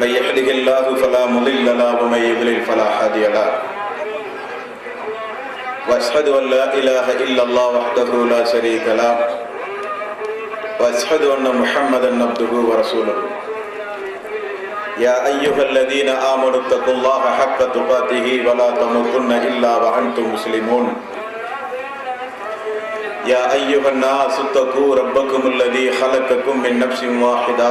من يهده الله فلا مضل له ومن يضلل فلا هادي له. وأشهد أن لا إله إلا الله وحده لا شريك له وأشهد أن محمدا عبده ورسوله. يا أيها الذين آمنوا اتقوا الله حق تقاته ولا تموتن إلا وأنتم مسلمون. يا أيها الناس اتقوا ربكم الذي خلقكم من نفس واحدة.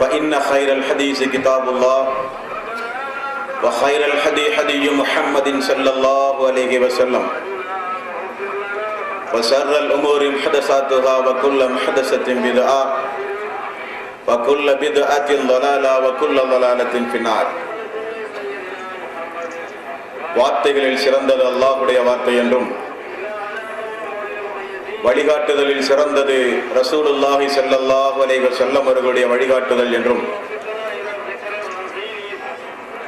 فإن خير الحديث كتاب الله وخير الحدي حدي محمد صلى الله عليه وسلم وشر الأمور محدثاتها وكل محدثة بدعة وكل بدعة ضلالة وكل ضلالة في النار வார்த்தைகளில் சிறந்தது அல்லாஹுடைய வார்த்தை என்றும் வழிகாட்டுதலில் சிறந்தது ரசூலுல்லாஹி ஸல்லல்லாஹு அலைஹி செல்லம் அவர்களுடைய வழிகாட்டுதல் என்றும்.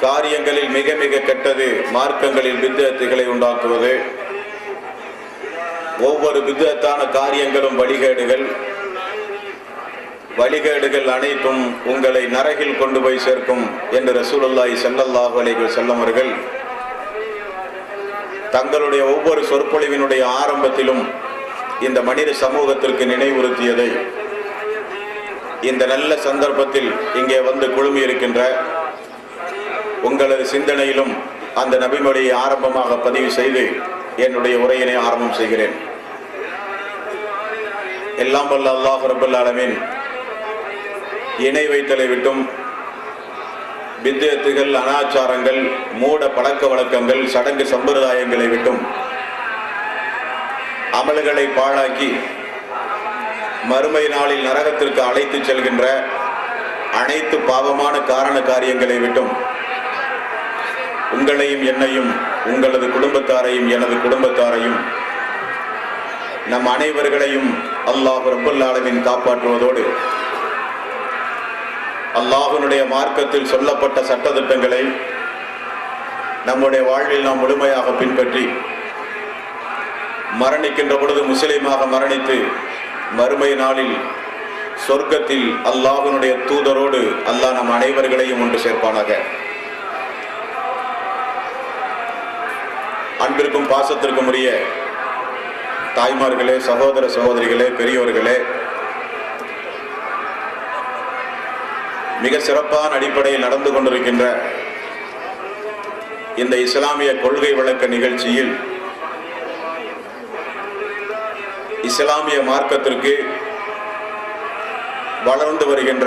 காரியங்களில் மிக மிக கெட்டது மார்க்கங்களில் பித்தகத்துகளை உண்டாக்குவது. ஒவ்வொரு பித்தகத்தான காரியங்களும் வழிகேடுகள். வழிகேடுகள் அனைத்தும் உங்களை நரகில் கொண்டு போய் சேர்க்கும் என்று ரசூலுல்லாஹி ஸல்லல்லாஹு அலைஹி செல்லம் அவர்கள் தங்களுடைய ஒவ்வொரு சொற்பொழிவினுடைய ஆரம்பத்திலும் இந்த மனித சமூகத்திற்கு நினைவுறுத்தியதை இந்த நல்ல சந்தர்ப்பத்தில் இங்கே வந்து குழுமி இருக்கின்ற உங்களது சிந்தனையிலும் அந்த நபிமொழியை ஆரம்பமாக பதிவு செய்து என்னுடைய உரையினை ஆரம்பம் செய்கிறேன். எல்லாம் வல்ல அல்லாஹ் ரபுல் ஆலமீன் இணை வைத்தலை விட்டும் வித்தியத்துகள் அனாச்சாரங்கள் மூட பழக்க வழக்கங்கள் சடங்கு சம்பிரதாயங்களை விட்டும் அமல்களை பாழாக்கி மறுமை நாளில் நரகத்திற்கு அழைத்து செல்கின்ற அனைத்து பாவமான காரண காரியங்களை விட்டும் உங்களையும் என்னையும் உங்களது குடும்பத்தாரையும் எனது குடும்பத்தாரையும் நம் அனைவர்களையும் அல்லாஹ் ரபுல்லாலமின் காப்பாற்றுவதோடு அல்லாஹனுடைய மார்க்கத்தில் சொல்லப்பட்ட சட்டத்திட்டங்களை நம்முடைய வாழ்வில் நாம் முழுமையாக பின்பற்றி மரணிக்கின்ற பொழுது முஸ்லீமாக மரணித்து மறுமை நாளில் சொர்க்கத்தில் அல்லாஹனுடைய தூதரோடு அல்லாஹ் நம் அனைவர்களையும் ஒன்று சேர்ப்பானாக. அன்பிற்கும் பாசத்திற்கும் உரிய தாய்மார்களே சகோதர சகோதரிகளே பெரியோர்களே மிக சிறப்பான அடிப்படையில் நடந்து கொண்டிருக்கின்ற இந்த இஸ்லாமிய கொள்கை விளக்க நிகழ்ச்சியில் இஸ்லாமிய மார்க்கத்திற்கு வளர்ந்து வருகின்ற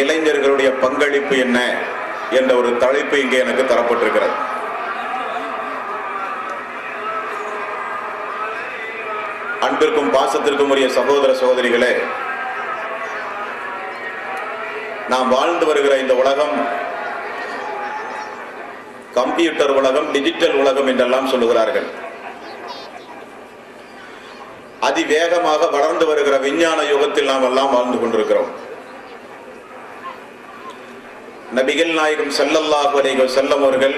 இளைஞர்களுடைய பங்களிப்பு என்ன என்ற ஒரு தலைப்பு இங்கே எனக்கு தரப்பட்டிருக்கிறது. அன்பிற்கும் பாசத்திற்கும் உரிய சகோதர சகோதரிகளே நாம் வாழ்ந்து வருகிற இந்த உலகம் கம்ப்யூட்டர் உலகம் டிஜிட்டல் உலகம் என்றெல்லாம் சொல்லுகிறார்கள். அதிவேகமாக வளர்ந்து வருகிற விஞ்ஞான யுகத்தில் நாம் எல்லாம் வாழ்ந்து கொண்டிருக்கிறோம். நபிகள் நாயகம் செல்லல்லாஹு அலைகள் செல்லம் அவர்கள்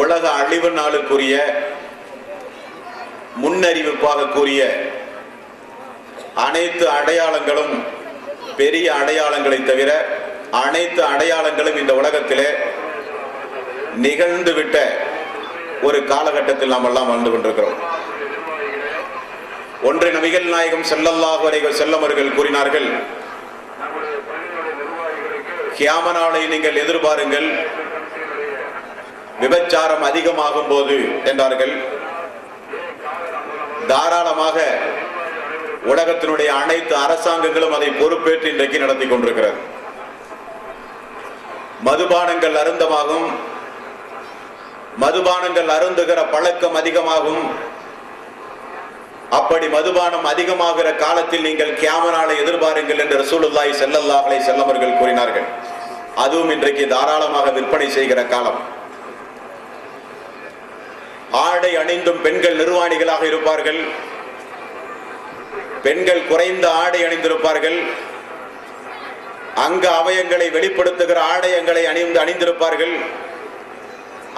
உலக அழிவு நாளுக்குரிய முன்னறிவிப்பாக கூறிய அனைத்து அடையாளங்களும் பெரிய அடையாளங்களை தவிர அனைத்து அடையாளங்களும் இந்த உலகத்திலே நிகழ்ந்துவிட்ட ஒரு காலகட்டத்தில் நாம் எல்லாம் வாழ்ந்து கொண்டிருக்கிறோம். ஒன்று நபிகள் நாயகம் செல்லல்லாஹு அலைஹி செல்லம் அவர்கள் கூறினார்கள் கியாம நாளை நீங்கள் எதிர்பாருங்கள் விபச்சாரம் அதிகமாகும் போது என்றார்கள். தாராளமாக உலகத்தினுடைய அனைத்து அரசாங்கங்களும் அதை பொறுப்பேற்று இன்றைக்கு நடத்தி கொண்டிருக்கிறது. மதுபானங்கள் அருந்தமாகும் மதுபானங்கள் அருந்துகிற பழக்கம் அதிகமாகும் அப்படி மதுபானம் அதிகமாகிற காலத்தில் நீங்கள் கேமராலை எதிர்பாருங்கள் என்று ரசூலுல்லாய் செல்லல்லாஹலை செல்லவர்கள் கூறினார்கள். அதுவும் இன்றைக்கு தாராளமாக விற்பனை செய்கிற காலம். ஆடை அணிந்தும் பெண்கள் நிர்வாணிகளாக இருப்பார்கள். பெண்கள் குறைந்த ஆடை அணிந்திருப்பார்கள். அங்க அவயங்களை வெளிப்படுத்துகிற ஆடையங்களை அணிந்து அணிந்திருப்பார்கள்.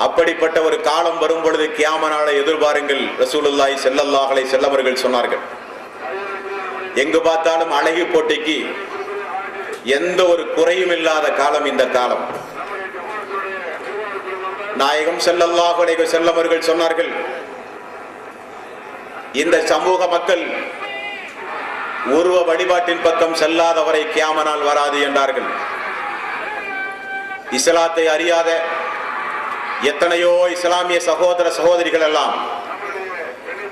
அப்படிப்பட்ட ஒரு காலம் வரும் பொழுது கியாம நாளை எதிர்பாருங்கள். ரசூலுல்லாய் செல்லல்லாஹலை செல்லவர்கள் சொன்னார்கள். எங்கு பார்த்தாலும் அழகு போட்டிக்கு எந்த ஒரு குறையும் இல்லாத காலம் இந்த காலம். நாயகம் ஸல்லல்லாஹு செல்லவர்கள் சொன்னார்கள் இந்த சமூக மக்கள் உருவ வழிபாட்டின் பக்கம் செல்லாதவரை கியாமனால் வராது என்றார்கள். இஸ்லாத்தை அறியாத எத்தனையோ இஸ்லாமிய சகோதர சகோதரிகள் எல்லாம்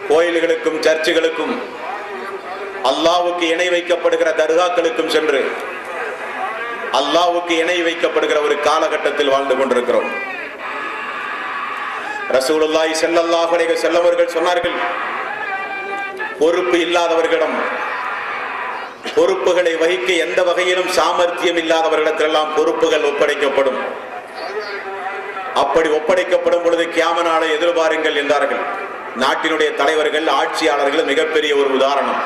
கோயில்களுக்கும் சர்ச்சுகளுக்கும் அல்லாவுக்கு இணை வைக்கப்படுகிற தர்காக்களுக்கும் சென்று அல்லாவுக்கு இணை வைக்கப்படுகிற ஒரு காலகட்டத்தில் வாழ்ந்து கொண்டிருக்கிறோம். ரசூலுல்லாய் செல்லல்லாஹுடைய செல்லவர்கள் சொன்னார்கள் பொறுப்பு இல்லாதவர்களிடம் பொறுப்புகளை வகிக்க எந்த வகையிலும் சாமர்த்தியம் இல்லாதவர்களிடத்திலெல்லாம் பொறுப்புகள் ஒப்படைக்கப்படும். அப்படி ஒப்படைக்கப்படும் பொழுது கியாம நாளை எதிர்பாருங்கள் என்றார்கள். நாட்டினுடைய தலைவர்கள் ஆட்சியாளர்கள் மிகப்பெரிய ஒரு உதாரணம்.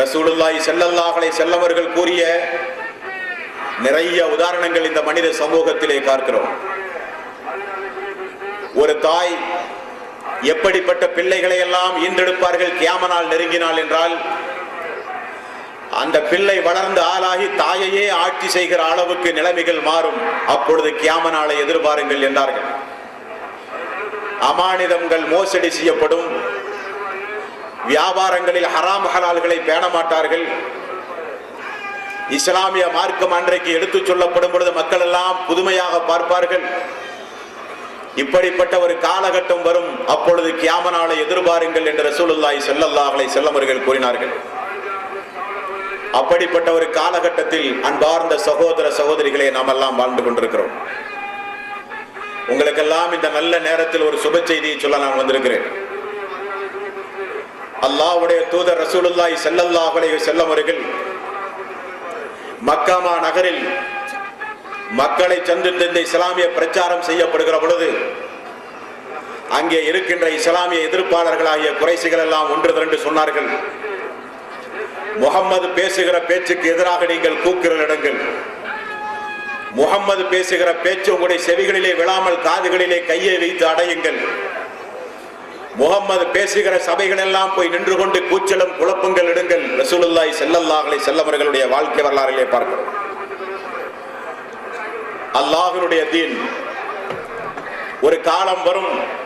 ரசூலுல்லாய் ஸல்லல்லாஹு செல்லவர்கள் கூறிய நிறைய உதாரணங்கள் இந்த மனித சமூகத்திலே பார்க்கிறோம். ஒரு தாய் எப்படிப்பட்ட பிள்ளைகளை எல்லாம் ஈன்றெடுப்பார்கள் கியாமனால் நெருங்கினால் என்றால் அந்த பிள்ளை வளர்ந்து ஆளாகி தாயையே ஆட்சி செய்கிற அளவுக்கு நிலைமைகள் மாறும். அப்பொழுது கியாமனாலை எதிர்பாருங்கள் என்றார்கள். அமானிதங்கள் மோசடி செய்யப்படும். வியாபாரங்களில் ஹராம் ஹலால்களை பேண மாட்டார்கள். இஸ்லாமிய மார்க்கம் அன்றைக்கு எடுத்துச் சொல்லப்படும் பொழுது மக்கள் எல்லாம் புதுமையாக பார்ப்பார்கள். இப்படிப்பட்ட ஒரு காலகட்டம் வரும். அப்பொழுது கியாமனாலை எதிர்பாருங்கள் என்று ரசூலுல்லாய் செல்லல்லாஹலை செல்லமர்கள் கூறினார்கள். அப்படிப்பட்ட ஒரு காலகட்டத்தில் அன்பார்ந்த சகோதர சகோதரிகளை நாம் எல்லாம் வாழ்ந்து கொண்டிருக்கிறோம். உங்களுக்கெல்லாம் இந்த நல்ல நேரத்தில் ஒரு சுப செய்தியை சொல்ல நான் வந்திருக்கிறேன். அல்லாஹ்வுடைய தூதர் ரசூலுல்லாய் ஸல்லல்லாஹு செல்லம் அவர்கள் மக்காமா நகரில் மக்களை சந்தித்து இந்த இஸ்லாமிய பிரச்சாரம் செய்யப்படுகிற பொழுது அங்கே இருக்கின்ற இஸ்லாமிய எதிர்ப்பாளர்களாகிய குறைசிகள் எல்லாம் ஒன்று திரண்டு சொன்னார்கள். முகம்மது பேசுகிற பேச்சுக்கு எதிராக நீங்கள் கூக்குரலிடுங்கள் முகம்மது பேசுகிற பேச்சு உங்களுடைய செவிகளிலே விழாமல் காதுகளிலே கையை வைத்து அடையுங்கள். முகம்மது பேசுகிற சபைகள் எல்லாம் போய் நின்று கொண்டு கூச்சலும் குழப்பங்கள் இடுங்கள் ரசூலுல்லாய் செல்லல்லாகளை செல்லவர்களுடைய வாழ்க்கை வரலாறிலே பார்க்கிறோம். அல்லாஹினுடைய தீன். ஒரு காலம் வரும்.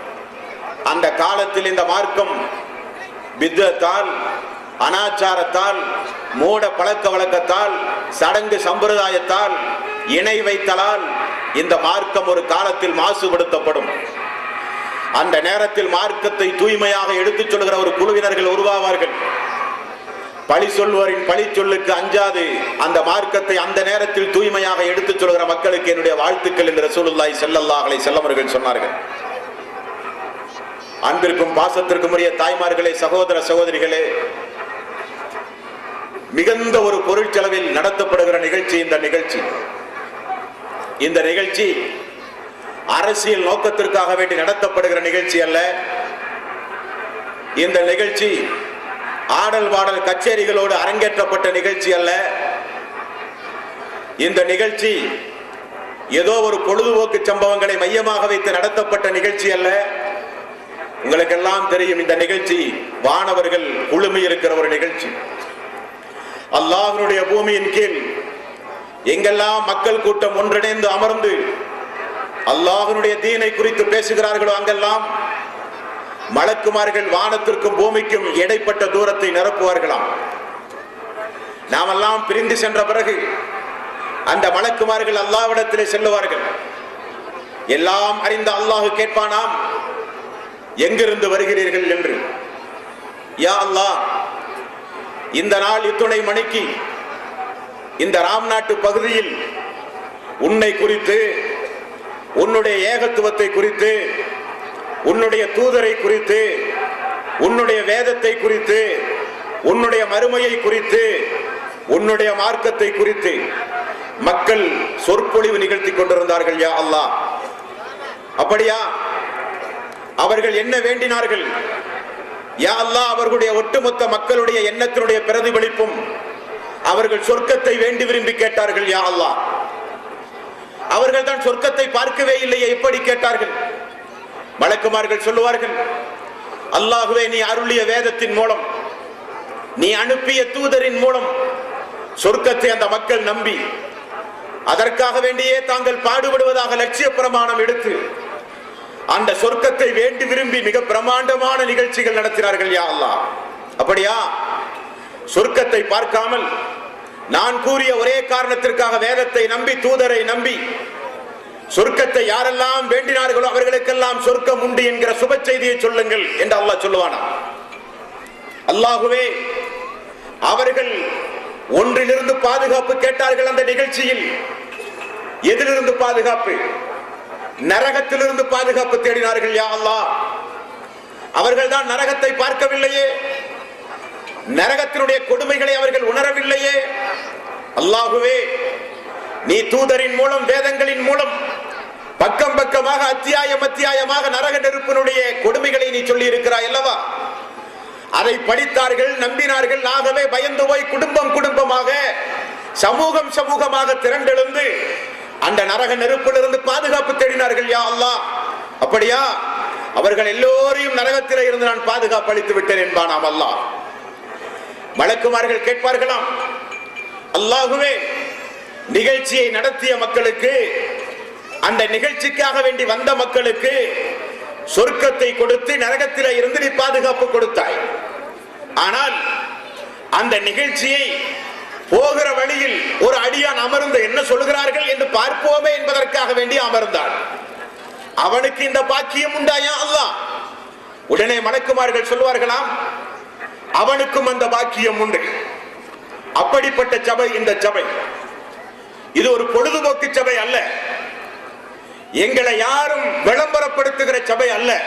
அந்த காலத்தில் இந்த மார்க்கம் வித்தத்தால் அனாச்சாரத்தால் மூட பழக்க வழக்கத்தால் சடங்கு சம்பிரதாயத்தால் இணை வைத்தலால் இந்த மார்க்கம் ஒரு காலத்தில் மாசுபடுத்தப்படும். அந்த நேரத்தில் மார்க்கத்தை தூய்மையாக எடுத்துச் சொல்கிற ஒரு குழுவினர்கள் உருவாவார்கள். பழி சொல்வரின் பழி சொல்லுக்கு அஞ்சாது. அந்த மார்க்கத்தை அந்த நேரத்தில் தூய்மையாக எடுத்துச் சொல்கிற மக்களுக்கு என்னுடைய வாழ்த்துக்கள் என்று ரசூலுல்லாஹி ஸல்லல்லாஹு செல்லவர்கள் சொன்னார்கள். அன்பிற்கும் பாசத்திற்கும் உரிய தாய்மார்களே சகோதர சகோதரிகளே மிகுந்த ஒரு பொருட்செலவில் நடத்தப்படுகிற நிகழ்ச்சி இந்த நிகழ்ச்சி. இந்த நிகழ்ச்சி அரசியல் நோக்கத்திற்காக வேண்டி நடத்தப்படுகிற நிகழ்ச்சி அல்ல. இந்த நிகழ்ச்சி ஆடல் பாடல் கச்சேரிகளோடு அரங்கேற்றப்பட்ட நிகழ்ச்சி அல்ல. இந்த நிகழ்ச்சி ஏதோ ஒரு பொழுதுபோக்கு சம்பவங்களை மையமாக வைத்து நடத்தப்பட்ட நிகழ்ச்சி அல்ல. உங்களுக்கெல்லாம் தெரியும் இந்த நிகழ்ச்சி வானவர்கள் குழுமி இருக்கிற ஒரு நிகழ்ச்சி. அல்லாஹனுடைய பூமியின் கீழ். எங்கெல்லாம் மக்கள் கூட்டம் ஒன்றிணைந்து அமர்ந்து அல்லாஹனுடைய தீனை குறித்து பேசுகிறார்களோ அங்கெல்லாம் மலக்குமார்கள் வானத்திற்கும் பூமிக்கும் இடைப்பட்ட தூரத்தை நிரப்புவார்களாம். நாமெல்லாம் பிரிந்து சென்ற பிறகு அந்த மலக்குமார்கள் அல்லாவிடத்திலே செல்லுவார்கள். எல்லாம் அறிந்த அல்லாஹ் கேட்பானாம் எங்கிருந்து வருகிறீர்கள்? என்று. யா அல்லாஹ் இந்த நாள் இத்துணை மணிக்கு இந்த ராம் நாட்டு பகுதியில் உன்னை குறித்து உன்னுடைய ஏகத்துவத்தை குறித்து உன்னுடைய தூதரை குறித்து உன்னுடைய வேதத்தை குறித்து உன்னுடைய மறுமையை குறித்து உன்னுடைய மார்க்கத்தை குறித்து மக்கள் சொற்பொழிவு நிகழ்த்தி கொண்டிருந்தார்கள் யா அல்லாஹ். அப்படியா? அவர்கள் என்ன வேண்டினார்கள்? யா அல்லாஹ் அவர்களுடைய ஒட்டுமொத்த மக்களுடைய எண்ணத்தினுடைய பிரதிபலிப்பும் அவர்கள் சொர்க்கத்தை வேண்டி விரும்பி கேட்டார்கள் யா அல்லாஹ். அவர்கள் தான் சொர்க்கத்தை பார்க்கவே இல்லையே எப்படி கேட்டார்கள். வழக்குமார்கள் சொல்லுவார்கள் அல்லாஹுவே நீ அருளிய வேதத்தின் மூலம் நீ அனுப்பிய தூதரின் மூலம் சொர்க்கத்தை அந்த மக்கள் நம்பி அதற்காக வேண்டியே தாங்கள் பாடுபடுவதாக லட்சிய பிரமாணம் எடுத்து அந்த சொர்க்கத்தை வேண்டி விரும்பி மிக பிரமாண்டமான நிகழ்ச்சிகள் நடத்தினார்கள் யா அல்லாஹ். அப்படியா? சொர்க்கத்தை பார்க்காமல் நான் கூறிய ஒரே காரணத்திற்காக வேதத்தை நம்பி தூதரை நம்பி சொர்க்கத்தை யாரெல்லாம் வேண்டினார்களோ அவர்களுக்கெல்லாம் சொர்க்கம் உண்டு என்கிற சுப செய்தியை சொல்லுங்கள் என்று அல்லாஹ் சொல்லுவானா? அல்லாஹுவே அவர்கள் ஒன்றிலிருந்து பாதுகாப்பு கேட்டார்கள் அந்த நிகழ்ச்சியில். எதிலிருந்து பாதுகாப்பு? நரகத்திலிருந்து பாதுகாப்பு தேடினார்கள் யா அல்லாஹ். அவர்கள் தான் நரகத்தை பார்க்கவில்லையே. நரகத்தினுடைய கொடுமைகளை அவர்கள் உணரவில்லையே. அல்லாஹுவே நீ தூதரின் மூலம் வேதங்களின் மூலம் பக்கம் பக்கமாக அத்தியாயம் அத்தியாயமாக நரக நெருப்பினுடைய கொடுமைகளை நீ சொல்லி இருக்கிறாய் அல்லவா? அதை படித்தார்கள் நம்பினார்கள் ஆகவே பயந்து போய் குடும்பம் குடும்பமாக சமூகம் சமூகமாக திரண்டெழுந்து அந்த நரக நெருப்பிலிருந்து பாதுகாப்பு தேடினார்கள் யா அல்லாஹ். அப்படியா? அவர்கள் எல்லோரையும் நரகத்திலே இருந்து நான் பாதுகாப்பு அளித்து விட்டேன் என்பானாம் அல்லா வழக்குமார்கள் கேட்பார்களாம் அல்லாஹுவே நிகழ்ச்சியை நடத்திய மக்களுக்கு அந்த நிகழ்ச்சிக்காக வேண்டி வந்த மக்களுக்கு சொர்க்கத்தை கொடுத்து நரகத்தில இருந்து நீ பாதுகாப்பு கொடுத்தாய். ஆனால் அந்த நிகழ்ச்சியை போகிற வழியில் ஒரு அடியான் அமர்ந்து என்ன சொல்கிறார்கள் என்று பார்ப்போமே என்பதற்காக வேண்டி அமர்ந்தான். அவனுக்கு இந்த பாக்கியம் உண்டாயா அல்லா உடனே மணக்குமார்கள் சொல்வார்களாம் அவனுக்கும் அந்த பாக்கியம் உண்டு. அப்படிப்பட்ட சபை இந்த சபை. இது ஒரு பொழுதுபோக்கு சபை அல்ல. எங்களை யாரும் விளம்பரப்படுத்துகிற சபை அல்ல.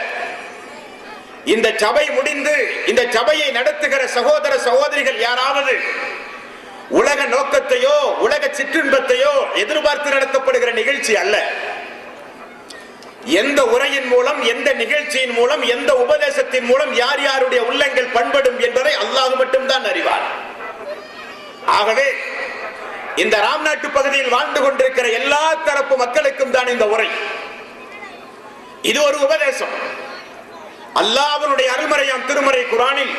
இந்த சபை முடிந்து இந்த சபையை நடத்துகிற சகோதர சகோதரிகள் யாராவது நோக்கத்தையோ உலக சிற்றின்பத்தையோ எதிர்பார்த்து நடத்தப்படுகிற நிகழ்ச்சி அல்ல. எந்த உரையின் மூலம் எந்த நிகழ்ச்சியின் மூலம் எந்த உபதேசத்தின் மூலம் யார் யாருடைய உள்ளங்கள் பண்படும் என்பதை அல்லாஹ் மட்டும்தான் அறிவார் ஆகவே இந்த ராம்நாட்டு பகுதியில் வாழ்ந்து கொண்டிருக்கிற எல்லா தரப்பு மக்களுக்கும் தான் இந்த உரை. இது ஒரு உபதேசம். அல்லாஹ்வுடைய அருள்மறையாம் திருமறை குரானில்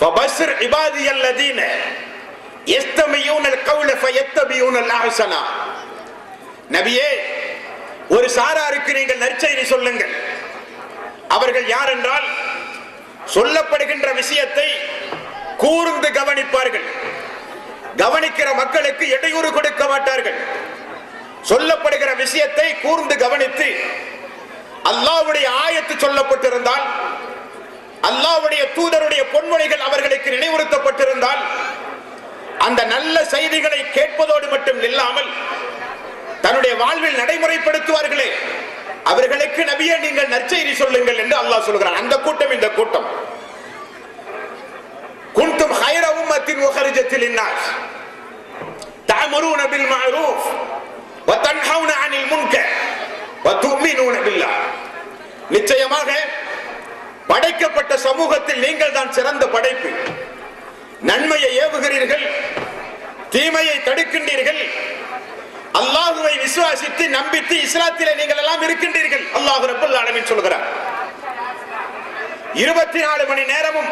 ஃபபஸ்ர் இபாதி நபியே ஒரு சாராருக்கு நீங்கள் நற்செய்தி சொல்லுங்கள். அவர்கள் யார் என்றால் சொல்லப்படுகின்ற விஷயத்தை கூர்ந்து கவனிப்பார்கள். கவனிக்கிற மக்களுக்கு இடையூறு கொடுக்க மாட்டார்கள். சொல்லப்படுகிற விஷயத்தை கூர்ந்து கவனித்து அல்லாஹ்வுடைய ஆயத்து சொல்லப்பட்டிருந்தால் அல்லாஹ்வுடைய தூதருடைய பொன்மொழிகள் அவர்களுக்கு நினைவுறுத்தப்பட்டிருந்தால் அந்த நல்ல செய்திகளை கேட்பதோடு மட்டும் இல்லாமல் தன்னுடைய வாழ்வில் நடைமுறைப்படுத்துவார்களே. அவர்களுக்கு நபியே நீங்கள் நற்செய்தி சொல்லுங்கள் என்று அல்லாஹ் சொல்கிறான். அந்த கூட்டம் இந்த கூட்டம். குண்டும் ஹைர உம்மத்தின் உஹரிஜத்தில் இன்னாஸ் தஅமுரூன பில் மஅரூஃப் வ அனில் முன்கர் வ துமினூன பில்லாஹ் நிச்சயமாக படைக்கப்பட்ட சமூகத்தில் நீங்கள் தான் சிறந்த படைப்பு. நன்மையை ஏவுகிறீர்கள் தீமையை தடுக்கின்றீர்கள் அல்லாஹுவை விசுவாசித்து நம்பித்து இஸ்லாத்திலே நீங்கள் எல்லாம் இருக்கின்றீர்கள். அல்லாஹு ரப்பல் ஆலமீன் சொல்கிறார் இருபத்தி நாலு மணி நேரமும்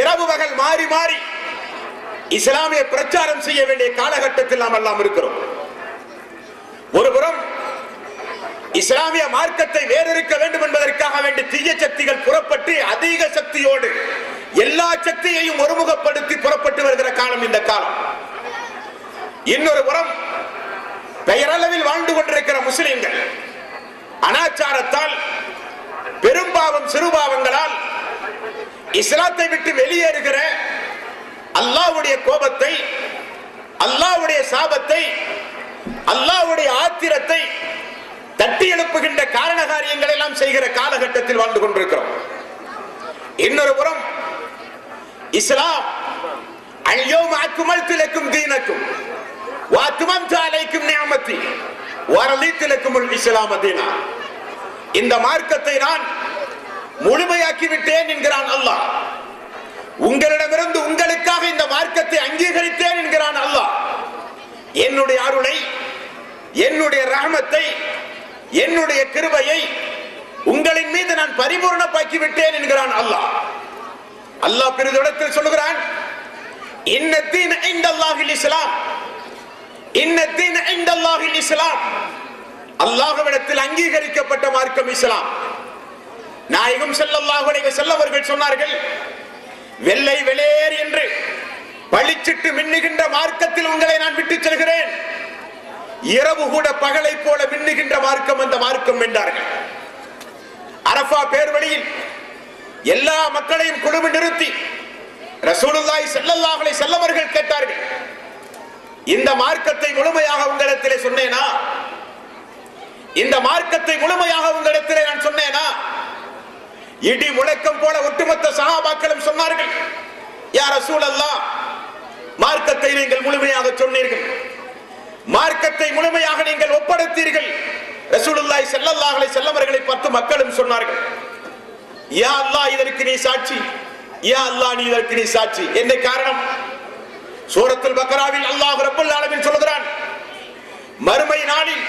இரவு பகல் மாறி மாறி இஸ்லாமிய பிரச்சாரம் செய்ய வேண்டிய காலகட்டத்தில் நாம் எல்லாம் இருக்கிறோம். ஒருபுறம் இஸ்லாமிய மார்க்கத்தை வேறறுக்க வேண்டும் என்பதற்காக வேண்டிய தீய சக்திகள் புறப்பட்டு அதிக சக்தியோடு எல்லா சக்தியையும் ஒருமுகப்படுத்தி புறப்பட்டு வருகிற காலம் இந்த காலம். இன்னொரு புறம் பெயரளவில் வாழ்ந்து கொண்டிருக்கிற முஸ்லிம்கள் அனாச்சாரத்தால் பெரும்பாவம் சிறுபாவங்களால் இஸ்லாத்தை விட்டு வெளியேறுகிற அல்லாஹ்வுடைய கோபத்தை அல்லாஹ்வுடைய சாபத்தை அல்லாஹ்வுடைய ஆத்திரத்தை தட்டி எழுப்புகின்ற காரண காரியங்களை எல்லாம் செய்கிற காலகட்டத்தில் வாழ்ந்து கொண்டிருக்கிறோம். இன்னொரு புறம் இஸ்லாம். அல்யோம் அக்குமல் திலக்கும் தீனக்கும். வாத்துமம் தாலைக்கும் நியாமத்தி வரலி திலக்கும் இஸ்லாம் தீனா. இந்த மார்க்கத்தை நான் முழுமையாக்கி விட்டேன் என்கிறான் அல்லாஹ். உங்களிடமிருந்து உங்களுக்காக இந்த மார்க்கத்தை அங்கீகரித்தேன் என்கிறான் அல்லாஹ். என்னுடைய அருளை என்னுடைய ரகமத்தை என்னுடைய கிருபையை உங்களின் மீது நான் பரிபூர்ணப்பாக்கி விட்டேன் என்கிறான் அல்லாஹ். அல்லாஹ் பெரிதிடத்தில் சொல்லுகிறான் இன்னத்தீன் ஐந்தல்லாஹில் இஸ்லாம் இன்னத்தீன் ஐந்தல்லாஹில் இஸ்லாம். அல்லாஹ்விடத்தில் அங்கீகரிக்கப்பட்ட மார்க்கம் இஸ்லாம். நாயகம் செல்லல்லாஹு அலைஹி செல்லவர்கள் சொன்னார்கள் வெள்ளை வெளேர் என்று பளிச்சிட்டு மின்னுகின்ற மார்க்கத்தில் உங்களை நான் விட்டுச் செல்கிறேன். இரவு கூட பகலை போல மின்னுகின்ற மார்க்கம் அந்த மார்க்கம் என்றார்கள். அரபா பேர்வழியில் எல்லா மக்களையும் குழுமி நிறுத்தி ரசூலுல்லாய் செல்லல்லாஹலை செல்லவர்கள் கேட்டார்கள். இந்த மார்க்கத்தை முழுமையாக உங்களிடத்திலே சொன்னேனா? இந்த மார்க்கத்தை முழுமையாக உங்களிடத்திலே நான் சொன்னேனா? இடி முழக்கம் போல ஒட்டுமொத்த சகாபாக்களும் சொன்னார்கள் யார் ரசூலல்லா மார்க்கத்தை நீங்கள் முழுமையாக சொன்னீர்கள். மார்க்கத்தை முழுமையாக நீங்கள் ஒப்படைத்தீர்கள். ரசூலுல்லாய் செல்லல்லாஹலை செல்லவர்களை பத்து மக்களும் சொன்னார்கள். யா அல்லாஹ் இதற்கு நீ சாட்சி. யா அல்லாஹ் நீ இதற்கு நீ சாட்சி. என்ன காரணம்? சூரத்தில் பக்ராவில் அல்லாஹ் ரப்பல் ஆலமீன் சொல்கிறான் மறுமை நாளில்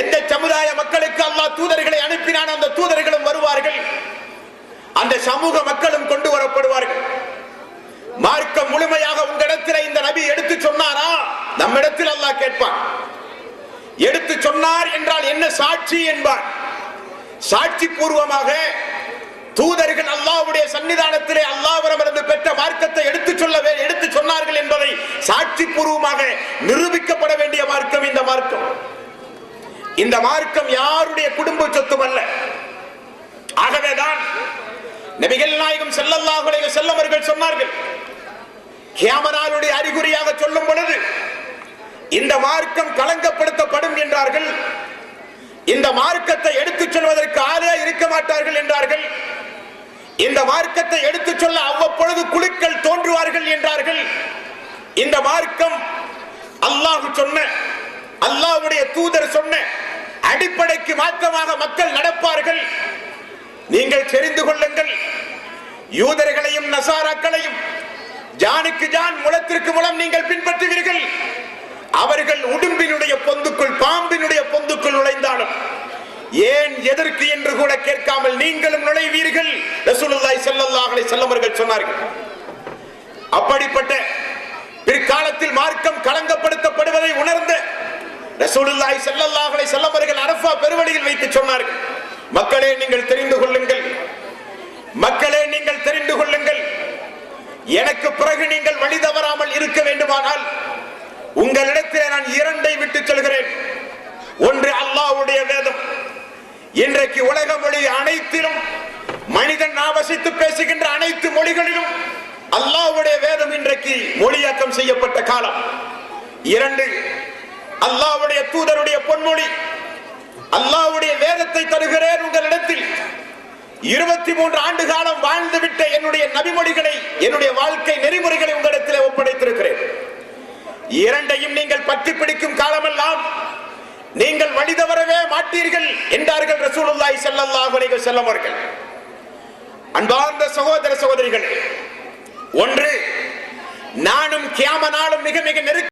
எந்த சமுதாய மக்களுக்கு அல்லாஹ் தூதர்களை அனுப்பினான் அந்த தூதர்களும் வருவார்கள். அந்த சமூக மக்களும் கொண்டு வரப்படுவார்கள். மார்க்கம் முழுமையாக உங்களிடத்தில் இந்த நபி எடுத்து சொன்னாரா? நம்மிடத்தில் அல்லாஹ் கேட்பான். எடுத்து சொன்னார் என்றால் என்ன சாட்சி என்பார். சாட்சி பூர்வமாக தூதர்கள் அல்லாவுடைய சன்னிதானத்திலே அல்லாஹ்விடமிருந்து பெற்ற மார்க்கத்தை எடுத்து சொல்ல எடுத்துச் எடுத்து சொன்னார்கள் என்பதை சாட்சி பூர்வமாக நிரூபிக்கப்பட வேண்டிய மார்க்கம் இந்த மார்க்கம். இந்த மார்க்கம் யாருடைய குடும்ப சொத்தும் அல்ல. ஆகவேதான் நபிகள் நாயகம் செல்லல்லாஹுடைய செல்லவர்கள் சொன்னார்கள். கியாமனாருடைய அறிகுறியாக சொல்லும் பொழுது இந்த மார்க்கம் களங்கப்படுத்தப்படும் என்றார்கள். இந்த மார்க்கத்தை எடுத்துச் சொல்வதற்கு ஆளே இருக்க மாட்டார்கள் என்றார்கள். இந்த மார்க்கத்தை எடுத்துச் சொல்ல அவ்வப்பொழுது குழுக்கள் தோன்றுவார்கள் என்றார்கள். இந்த மார்க்கம் அல்லாஹ் சொன்ன அல்லாஹுடைய தூதர் சொன்ன அடிப்படைக்கு மாற்றமாக மக்கள் நடப்பார்கள். நீங்கள் தெரிந்து கொள்ளுங்கள் யூதர்களையும் நசாராக்களையும் ஜானுக்கு ஜான் முளத்திற்கு முளம் நீங்கள் பின்பற்றுவீர்கள். அவர்கள் உடும்பினுடைய பொந்துக்குள் பாம்பினுடைய பொந்துக்குள் நுழைந்தார் ஏன் எதற்கு என்று கூட கேட்காமல் நீங்களும் நுழைவீர்கள். ரசூலுல்லாஹி ஸல்லல்லாஹு அலைஹி சொன்னார்கள். அப்படிப்பட்ட பிற்காலத்தில் மார்க்கம் களங்கப்படுத்தப்படுவதை உணர்ந்த ரசூலுல்லாய் செல்லல்லாஹலை செல்லவர்கள் அரபா அவர்கள் பெருவழியில் வைத்து சொன்னார்கள். மக்களே நீங்கள் தெரிந்து கொள்ளுங்கள். மக்களே நீங்கள் தெரிந்து கொள்ளுங்கள். எனக்கு பிறகு நீங்கள் வழி தவறாமல் இருக்க வேண்டுமானால் உங்களிடத்தில் நான் இரண்டை விட்டு சொல்கிறேன். ஒன்று அல்லாஹ்வுடைய வேதம். இன்றைக்கு உலக மொழி அனைத்திலும் மனிதன் ஆவசித்து பேசுகின்ற அனைத்து மொழிகளிலும் அல்லாவுடைய வேதம் இன்றைக்கு மொழியாக்கம் செய்யப்பட்ட காலம். இரண்டு அல்லாஹ்வுடைய தூதருடைய பொன்மொழி. அல்லாஹ்வுடைய வேதத்தை தருகிறேன் உங்களிடத்தில். இருபத்தி மூன்று ஆண்டு காலம் வாழ்ந்துவிட்ட என்னுடைய நபிமொழிகளை என்னுடைய வாழ்க்கை நெறிமுறைகளை உங்களிடத்தில் ஒப்படைத்திருக்கிறேன். இரண்டையும் நீங்கள் பற்றி பிடிக்கும் காலமெல்லாம் நீங்கள் வழி தவறவே மாட்டீர்கள் என்றார்கள் ரசூலுல்லாஹி ஸல்லல்லாஹு அலைஹி வஸல்லம் அவர்கள். அன்பார்ந்த சகோதர சகோதரிகள் ஒன்று நானும் கியாம நாளும் மிக மிக நெருக்க